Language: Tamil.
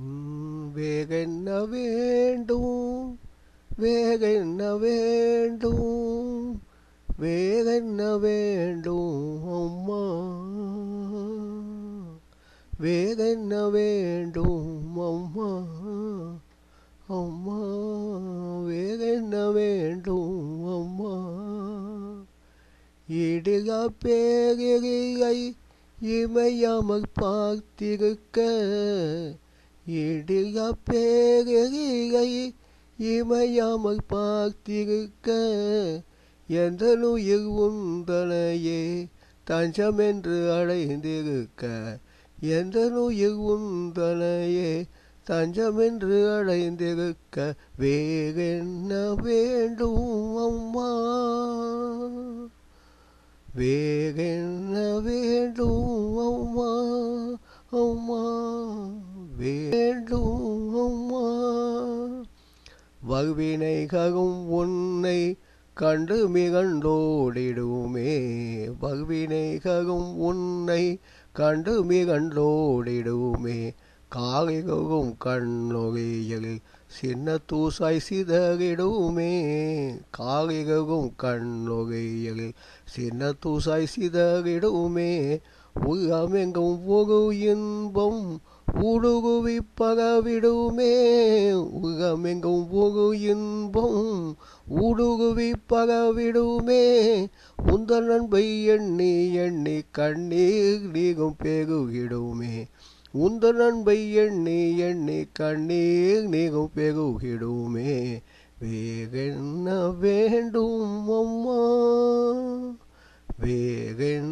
உம், வேகென்ன வேண்டும் வேகென்ன வேண்டும் வேகென்ன வேண்டும் அம்மா. வேகென்ன வேண்டும் அம்மா. அம்மா வேகென்ன வேண்டும் அம்மா. இடுக பேரிகை இமையாமல் பார்த்திருக்க இடிய பேரிகை இமையாமல் பார்த்திருக்க எந்த நுயிர் உந்தனையே தஞ்சமென்று அடைந்திருக்க எந்த நுயிர் உந்தனையே தஞ்சமென்று அடைந்திருக்க வேறென்ன வேண்டும் அம்மா? வேறென்ன வேண்டும் அம்மா? வேண்டும் அம்மா வகுவினைகளும் உன்னை கண்டு மிகண்டோடிடுமே. வகுவினைகளும் உன்னை கண்டு மிகண்டோடிடுமே. காளிகளும் கண்ணொகையில் சின்ன தூசாய் சிதறிடுமே. காளிகளும் கண்ணொகையில் சின்ன தூசாய் சிதறிடுமே. உலகமெங்கும் ஒரு இன்பம் ஊடுருவி பரவிடுமே உலகமெங்கும் ஒரு இன்பம் ஊடுருவி பரவிடுமே உந்தன் அன்பை எண்ணி எண்ணி கண்ணீர் நீங்கும் பெருகிடுமே. உந்தன் அன்பை எண்ணி எண்ணி கண்ணீர் நீங்கும் பெருகிடுமே. வேறென்ன வேண்டும் அம்மா? வேறென்ன